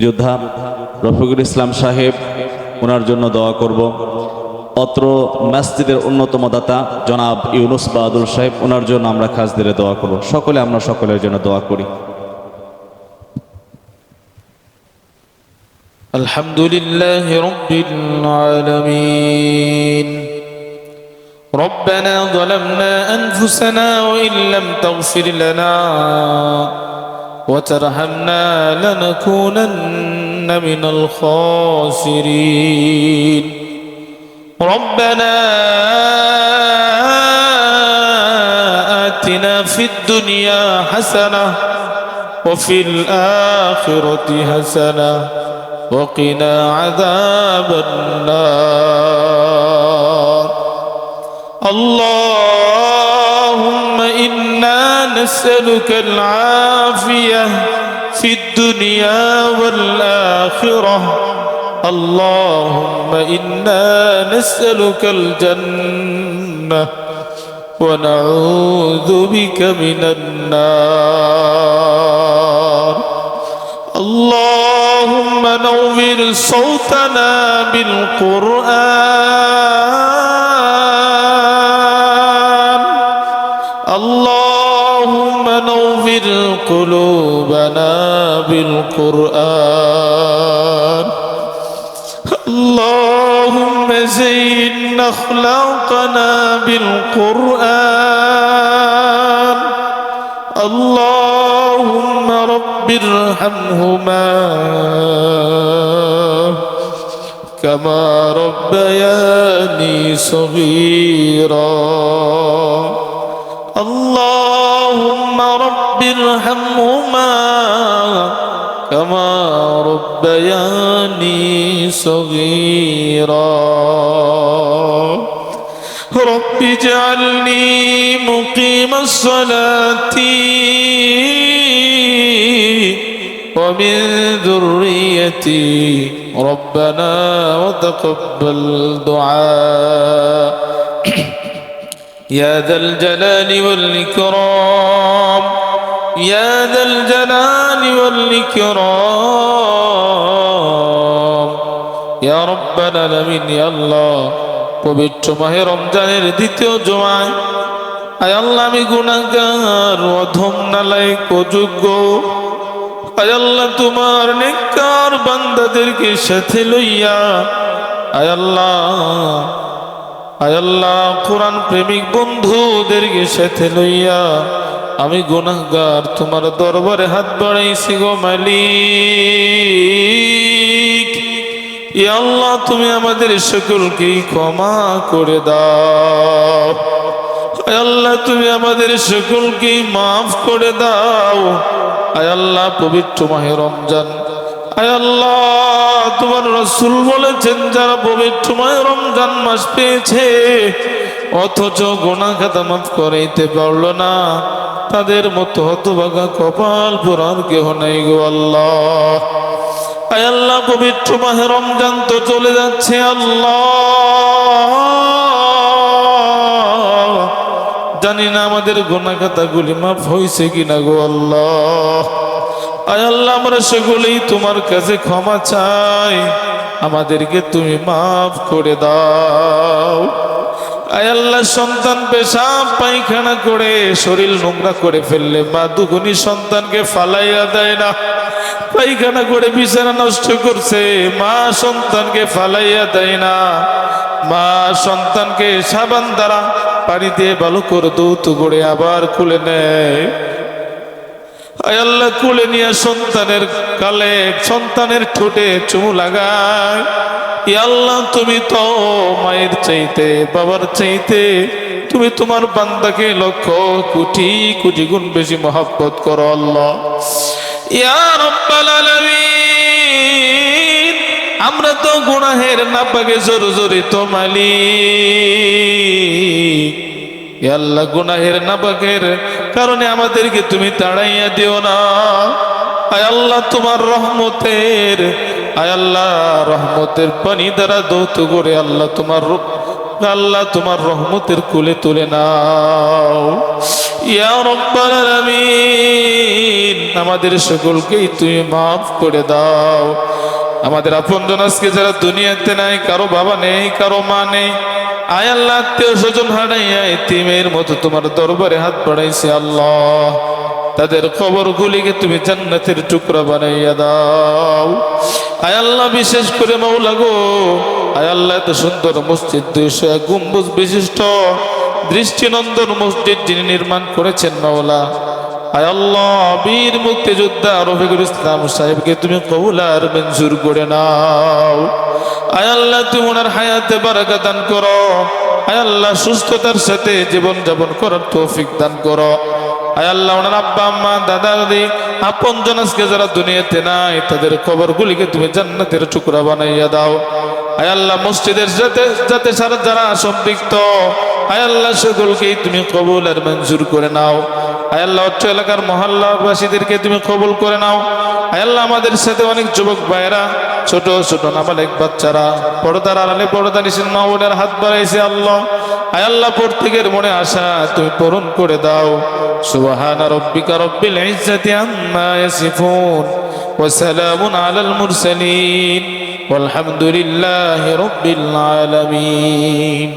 যোদ্ধা রফিকুল ইসলাম সাহেব ওনার জন্য দোয়া করব অত্র মসজিদের অন্যতম দাতা জনাব ইউনুস বাহাদুর সাহেব ওনার জন্য আমরা খাস দিলে দোয়া করব সকলে আমরা সকলের জন্য দোয়া করি الحمد لله رب العالمين ربنا ظلمنا أنفسنا وإن لم تغفر لنا وترحمنا لنكونن من الخاسرين. ربنا آتنا في الدنيا حسنة وفي الآخرة حسنة وقنا عذاب النار. اللهم نسألك العافية في الدنيا والآخرة. اللهم إنا نسألك الجنة ونعوذ بك من النار. اللهم نور صوتنا بالقرآن. اللهم نور قلوبنا بالقرآن. اللهم زين أخلاقنا بالقرآن. اللهم رب ارحمهما. كما ربياني صغيرا. اللهم رب ارحمهما كما ربياني صغيرا. رب اجعلني مقيم الصلاة ومن ذريتي ربنا وتقبل دعاء. يا ذا الجلال والإكرام يا ذا الجلال والإكرام يا رب العالمين يا الله পবিত্র মাহে রমজানের দ্বিতীয় জমায় আয় আল্লাহ আমি গুণাগার অধম নালায় অযোগ্য আয় আল্লাহ তোমার নেককার বান্দাদেরকে সাথে লইয়া আয় আল্লাহ আয় আল্লাহ, কোরআন প্রেমিক বন্ধুদেরকে সাথে লইয়া আমি গুনাহগার, তোমার দরবারে হাত বাড়াইছি গো মালিক। ই আল্লাহ, তুমি আমাদের সকলকে ক্ষমা করে দাও। আল্লাহ, তুমি আমাদের সকলকে মাফ করে দাও। আল্লাহ, পবিত্র মাহে রমজান আল্লাহ, তোমার রসুল বলেছেন, যারা পবিত্র মাহে রমজান মাস পেয়েছে, অথচ গোনা খাতা মাফ করাইতে পারল না, তাদের মতো হতভাগা কপাল পুরার কেহ নাই গো আল্লাহ। আল্লাহ, পবিত্র মাহে রমজান তো চলে যাচ্ছে, আল্লাহ। জানি না আমাদের গোনা খাতাগুলি মাফ হয়েছে কিনা গো আল্লাহ। আল্লাহ, আমরা সেগুলোই তোমার কাছে ক্ষমা চাই। আমাদেরকে তুমি মাফ করে দাও। আল্লাহ, সন্তান পেশাব, পায়খানা করে, শরীর নোংরা করে ফেললে মা দুগুনি সন্তানকে ফালাইয়া দেয় না। পায়খানা করে বিছানা নষ্ট করছে, মা সন্তানকে ফালাইয়া দেয় না। মা সন্তানকে সাবান দ্বারা পানি দিয়ে ভালো করে দৌত করে আবার খুলে নেয়। আল্লাহ, কুলে নিয়ে সন্তানের কালে, সন্তানের ঠোঁটে চুমু লাগায়। আল্লাহ, তুমি তো মায়ের চাইতে, বাবার চাইতে, তুমি তোমার বান্দাকে লক্ষ কোটি কোটি গুণ বেশি মহাব্বত করো আল্লাহ। ইয়া রব্বাল আমরা তো গুনাহের নাপাকে জোর জোরে তো মালিক আল্লাহ গুনাহের নাপাকের কারণে আমাদেরকে তুমি তাড়াইয়া দিও না। আয় আল্লাহ তোমার রহমতের, আয় আল্লাহ রহমতের পানি দ্বারা দৌত করে আল্লাহ তোমার রূপ আল্লাহ তোমার রহমতের কুলে তুলে নাও। ইয়া রব্বাল আমাদের সকলকেই তুমি মাফ করে দাও। আমাদের আপনজন আজকে যারা দুনিয়াতে নাই, কারও বাবা নেই, কারও মা নেই, আয় আল্লাহ, আত্মীয় স্বজন হারাইয়া এতিমের মতো তোমার দরবারে হাত বাড়াইছে আল্লাহ। তাদের খবর গুলিকে তুমি জান্নাতের টুকরা বানাইয়া দাও। আয় আল্লাহ, বিশেষ করে মাওলা গো। আয় আল্লাহ, এত সুন্দর মসজিদ, দুইশো গম্বুজ বিশিষ্ট দৃষ্টিনন্দন মসজিদ যিনি নির্মাণ করেছেন মাওলা। আল্লাহ, বীর মুক্তিযোদ্ধা রফিকুল ইসলাম সাহেবকে তুমি কবুলার মঞ্জুর করে নাও। আয় আল্লাহ, তুমি ওনার হায়াতে বারাকা দান করো। আয় আল্লাহ, সুস্থতার সাথে জীবন যাপন করার তৌফিক দান করো। আয় আল্লাহ, ওনার আব্বা, আম্মা, দাদা, দাদি, আপন জনাসকে যারা দুনিয়াতে নাই, তাদের খবরগুলিকে তুমি জান্নাতের টুকরা বানাইয়া দাও। আয় আল্লাহ, মসজিদের যাতে যাতে সারা যারা সম্পৃক্ত আয় আল্লাহ সকলকেই তুমি কবুল আর মঞ্জুর করে নাও। আয় আল্লাহ অত্র এলাকার মহল্লাবাসীদেরকে তুমি কবুল করে নাও আয় আল্লাহ আমাদের সাথে অনেক যুবক ভাইয়েরা ছোট ছোট নাবালেক বাচ্চারা পর্দার আড়ালে পর্দা নিশিন মা বোনের হাত বাড়াইছে আল্লাহ আয় আল্লাহ প্রত্যেকের মনে আশা তুমি পূরণ করে দাও সুবহান রব্বিকা রব্বিল ইজ্জাতি আম্মা ইয়াসিফুন ওয়া সালামুন আলাল মুরসালিন والحمد لله رب العالمين